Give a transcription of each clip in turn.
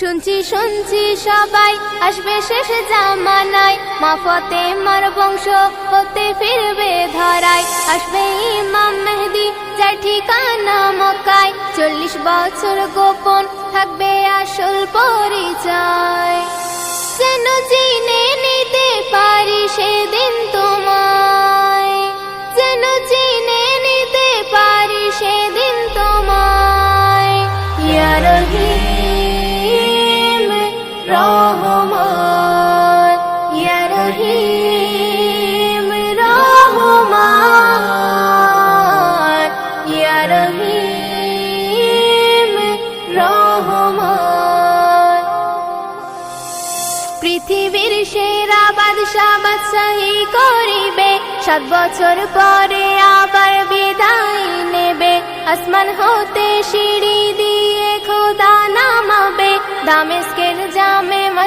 শুনছি শুনছি সবাই। আসবে শেষ জামানায়। মা ফতে মার বংশ হতে ফিরবে ধরায়। আসবে ইমাম মেহেদি, যার ঠিকানা মকায় চল্লিশ বছর গোপন থাকবে আসল পরিচয়। রহমান, ইয়া রহিম, রহমান রহিম, রহমান। পৃথিবীর সেরা বাদশাহ বাদশাহী করিবে, সাত বছর পরে আবার বিদায় নেবে। আসমান হতে সিঁড়ি দিয়ে খোদা নামাবে জামে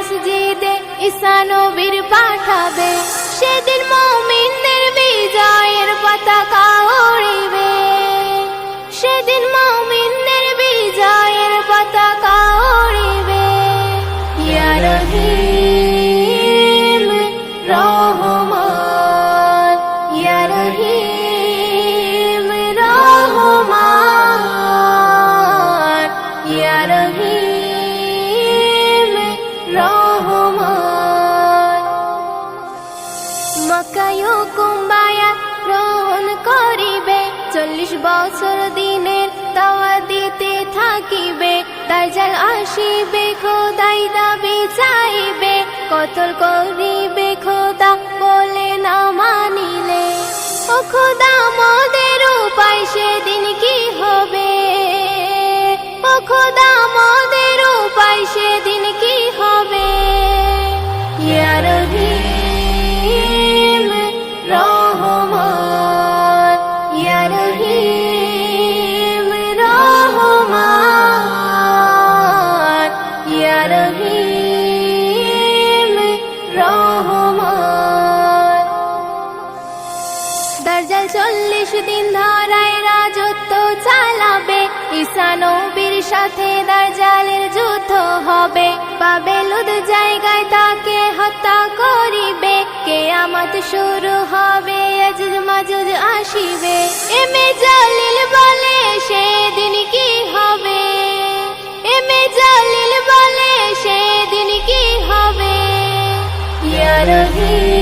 মসজিদে ঈসা নবীর পাঠাবে। সেদিন মমিনদের বিজয়ের পতাকা উড়িবে। সেদিন মমিনদের বিজয়ের পতাকা উড়িবে। ইয়া রহিম, রহমান, ইয়া রহিম, রহমান, ইয়া মক্কায় কুম্বায়া গ্রহণ করিবে। চল্লিশ বছর দিনের দাওয়া দিতে থাকিবে। তার জাল আসিবে, খোদাই দাবি চাইবে। কতল করিবে, খোদা বলে না মানিলে। ও খোদা দার্জাল চল্লিশ দিন ধরায় রাজত্ব চালাবে। ঈসা সাথে দার্জালের যুদ্ধ হবে। পাবে লুদ জায়গায় তাকে হত্যা করিবে। কেয়ামত শুরু হবে আজুজ মাজুজ আসিবে। এমে জালিল বলে সেদিন কি হবে? এমে জালিল বলে সেদিন কি হবে? ইয়া রহিম।